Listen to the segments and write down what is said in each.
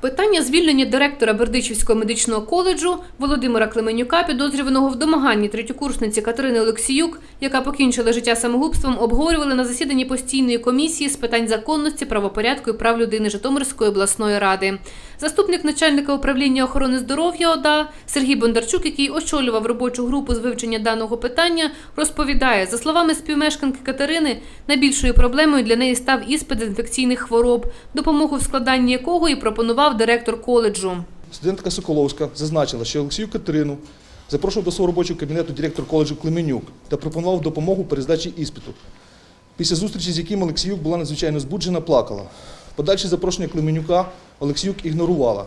Питання звільнення директора Бердичівського медичного коледжу Володимира Клеменюка, підозрюваного в домаганні третьокурсниці Катерини Олексіюк, яка покінчила життя самогубством, обговорювали на засіданні постійної комісії з питань законності, правопорядку і прав людини Житомирської обласної ради. Заступник начальника управління охорони здоров'я ОДА Сергій Бондарчук, який очолював робочу групу з вивчення даного питання, розповідає, за словами співмешканки Катерини, найбільшою проблемою для неї став іспит інфекційних хвороб, допомогу в складанні якого і пропонував директор коледжу. Студентка Соколовська зазначила, що Олексію Катерину запрошував до свого робочого кабінету директор коледжу Клеменюк та пропонував допомогу при здачі іспиту. Після зустрічі з яким Олексіюк була надзвичайно збуджена, плакала. Подальші запрошення Клеменюка Олексіюк ігнорувала.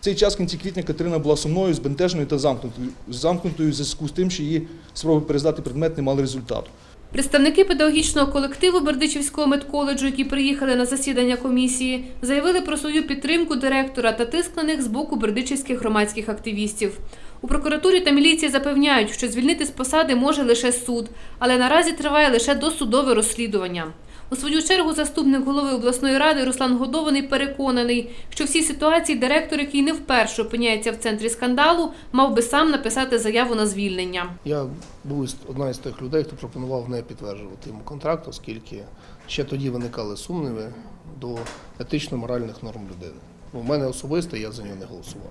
В цей час в кінці квітня Катерина була сумною, збентеженою та замкнутою, замкнутою в зв'язку з тим, що її спроби перездати предмет не мали результату. Представники педагогічного колективу Бердичівського медколеджу, які приїхали на засідання комісії, заявили про свою підтримку директора та тиск на них з боку бердичівських громадських активістів. У прокуратурі та міліції запевняють, що звільнити з посади може лише суд, але наразі триває лише досудове розслідування. У свою чергу заступник голови обласної ради Руслан Годований переконаний, що в цій ситуації директор, який не вперше опиняється в центрі скандалу, мав би сам написати заяву на звільнення. Я був одна із тих людей, хто пропонував не підтверджувати йому контракт, оскільки ще тоді виникали сумніви до етично-моральних норм людини. Ну, в мене особисто я за нього не голосував.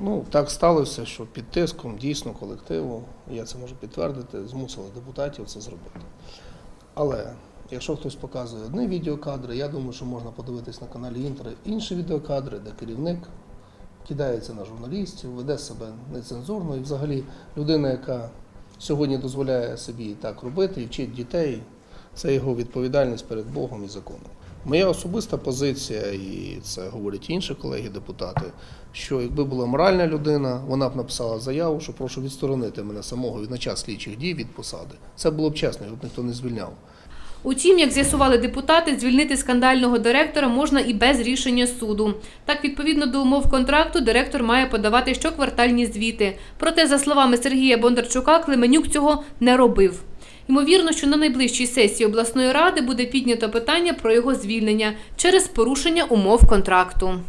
Ну, так сталося, що під тиском дійсно колективу, я це можу підтвердити, змусили депутатів це зробити. Але якщо хтось показує одні відеокадри, я думаю, що можна подивитись на каналі Інтер інші відеокадри, де керівник кидається на журналістів, веде себе нецензурно і взагалі людина, яка сьогодні дозволяє собі так робити і вчить дітей, це його відповідальність перед Богом і законом. Моя особиста позиція, і це говорять інші колеги-депутати, що якби була моральна людина, вона б написала заяву, що прошу відсторонити мене самого від на час слідчих дій від посади. Це було б чесно, його б ніхто не звільняв. Утім, як з'ясували депутати, звільнити скандального директора можна і без рішення суду. Так, відповідно до умов контракту, директор має подавати щоквартальні звіти. Проте, за словами Сергія Бондарчука, Клеменюк цього не робив. Ймовірно, що на найближчій сесії обласної ради буде піднято питання про його звільнення через порушення умов контракту.